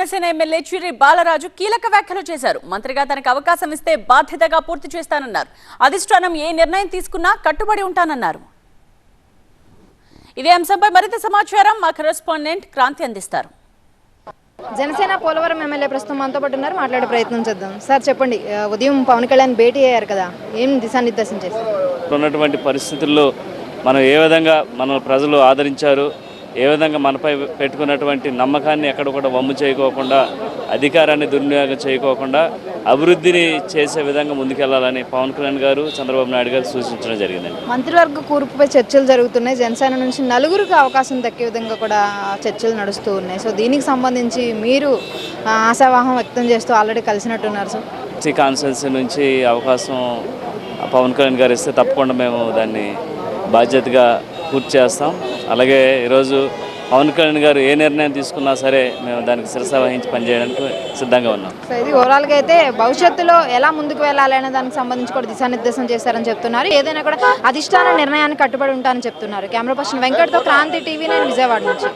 Janasena MLA చిరి Balaraju కీలక వ్యాఖ్యలు చేశారు. మంత్రిగా తనకు అవకాశం ఇస్తే బాధ్యతగా పూర్తి చేస్తానన్నారు. అధిష్టానం ఏ నిర్ణయం తీసుకున్నా కట్టుబడి ఉంటానన్నారు. ఇదే అంశంపై మరింత సమాచారం మా కరెస్పాండెంట్ క్రాంతి అందిస్తారు. జనసేన పోలవరం ఎమ్మెల్యే ప్రస్తుతం మనతో పాటు ఉన్నారు. మాట్లాడే ప్రయత్నం చేద్దాం. సార్ చెప్పండి. ఉదయం పవన్ కళ్యాణ్ భేటీ అయ్యారు కదా. ఏం దిశానిర్దేశం చేశారు? ఉన్నటువంటి పరిస్థితుల్లో మనం ఏ విధంగా మన ప్రజలు ఆదరించారు? ఏ విధంగా మనపై పెట్టుకున్నటువంటి నమ్మకాన్ని ఎక్కడ కూడా వమ్ము చేయకోకుండా అధికారాన్ని దుర్వినియోగం చేయకోకుండా అభివృద్ధిని చేసే విధంగా ముందుకెళ్ళాలని పవన్ కళ్యాణ్ గారు చంద్రబాబు నాయుడు గారు సూచించడం జరిగిందండి. మంత్రివర్గ కూర్పుపై చర్చలు జరుగుతున్నాయి. జనసేన నుంచి నలుగురికి అవకాశం దక్కే విధంగా కూడా చర్చలు నడుస్తూ ఉన్నాయి. సో దీనికి సంబంధించి మీరు ఆశావాహం వ్యక్తం చేస్తూ ఆల్రెడీ కలిసినట్టున్నారు సార్. ఎస్సీ కాన్స్టిట్యున్సీ నుంచి అవకాశం పవన్ కళ్యాణ్ గారు ఇస్తే తప్పకుండా మేము దాన్ని బాధ్యతగా పూర్తి చేస్తాం. అలాగే ఈరోజు పవన్ కళ్యాణ్ గారు ఏ నిర్ణయం తీసుకున్నా సరే మేము దానికి శిరస వహించి పనిచేయడానికి సిద్ధంగా ఉన్నాం. సో ఇది ఓవరాల్గా అయితే భవిష్యత్తులో ఎలా ముందుకు వెళ్ళాలి అనే దానికి సంబంధించి కూడా దిశానిర్దేశం చేశారని చెప్తున్నారు. ఏదైనా కూడా అధిష్టాన నిర్ణయాన్ని కట్టుబడి ఉంటానని చెప్తున్నారు. కెమెరా పర్సన్ వెంకట్తో క్రాంతి టీవీ నేను విజయవాడ నుంచి.